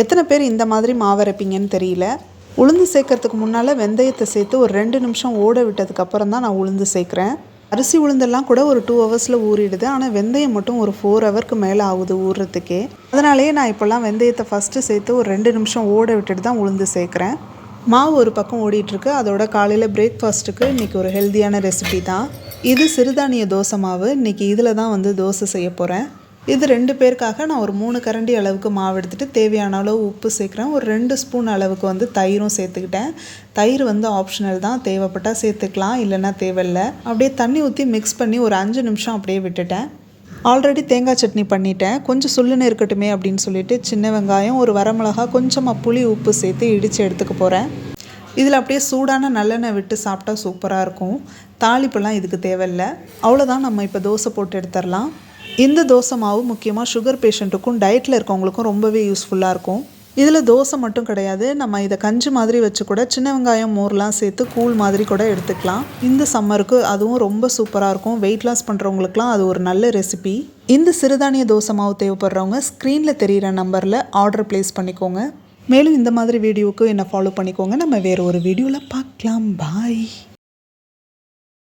எத்தனை பேர் இந்த மாதிரி மாவரைப்பீங்கன்னு தெரியல. உளுந்து சேர்க்கறதுக்கு முன்னால் வெந்தயத்தை சேர்த்து ஒரு ரெண்டு நிமிஷம் ஓட விட்டதுக்கு அப்புறம் தான் நான் உளுந்து சேர்க்குறேன். அரிசி உளுந்தெல்லாம் கூட ஒரு டூ ஹவர்ஸில் ஊறிடுது. ஆனால் வெந்தயம் மட்டும் ஒரு ஃபோர் ஹவருக்கு மேலே ஆகுது ஊறுறதுக்கே அதனாலேயே நான் இப்போல்லாம் வெந்தயத்தை ஃபஸ்ட்டு சேர்த்து ஒரு ரெண்டு நிமிஷம் ஓட விட்டுட்டு தான் உளுந்து சேர்க்குறேன். மாவு ஒரு பக்கம் ஓடிட்டுருக்கு. அதோட காலையில் பிரேக்ஃபாஸ்ட்டுக்கு இன்றைக்கி ஒரு ஹெல்த்தியான ரெசிபி தான். இது சிறுதானிய தோசை மாவு. இன்றைக்கி இதில் தான் வந்து தோசை செய்ய போகிறேன் இது ரெண்டு பேருக்காக நான் ஒரு மூணு கரண்டி அளவுக்கு மாவு எடுத்துகிட்டு தேவையான அளவு உப்பு சேர்க்குறேன். ஒரு ரெண்டு ஸ்பூன் அளவுக்கு வந்து தயிரும் சேர்த்துக்கிட்டேன். தயிர் வந்து ஆப்ஷனல் தான். தேவைப்பட்டால் சேர்த்துக்கலாம் இல்லைன்னா தேவையில்லை. அப்படியே தண்ணி ஊற்றி மிக்ஸ் பண்ணி ஒரு அஞ்சு நிமிஷம் அப்படியே விட்டுட்டேன். ஆல்ரெடி தேங்காய் சட்னி பண்ணிட்டேன். கொஞ்சம் சுள்ளுன்னு இருக்கட்டுமே அப்படின்னு சொல்லிட்டு சின்ன வெங்காயம் ஒரு வரமிளகா கொஞ்சமாக புளி உப்பு சேர்த்து இடித்து எடுத்துக்க போகிறேன் இதில் அப்படியே சூடான நல்லெண்ணெய் விட்டு சாப்பிட்டா சூப்பராக இருக்கும். தாளிப்பெல்லாம் இதுக்கு தேவையில்லை. அவ்வளோதான் நம்ம இப்போ தோசை போட்டு எடுத்துடலாம். இந்த தோசை மாவு முக்கியமாக சுகர் பேஷண்ட்டுக்கும் டயட்டில் இருக்கவங்களுக்கும் ரொம்பவே யூஸ்ஃபுல்லாக இருக்கும். இதில் தோசை மட்டும் கிடையாது நம்ம இதை கஞ்சி மாதிரி வச்சு கூட சின்ன வெங்காயம் மோர்லாம் சேர்த்து கூழ் மாதிரி கூட எடுத்துக்கலாம். இந்த சம்மருக்கு அதுவும் ரொம்ப சூப்பராக இருக்கும். வெயிட் லாஸ் பண்ணுறவங்களுக்குலாம் அது ஒரு நல்ல ரெசிபி இந்த சிறுதானிய தோசை மாவு தேவைப்படுறவங்க ஸ்க்ரீனில் தெரிகிற நம்பரில் ஆர்டர் ப்ளேஸ் பண்ணிக்கோங்க. மேலும் இந்த மாதிரி வீடியோவுக்கு என்னை ஃபாலோ பண்ணிக்கோங்க. நம்ம வேறு ஒரு வீடியோவில் பார்க்கலாம். பாய்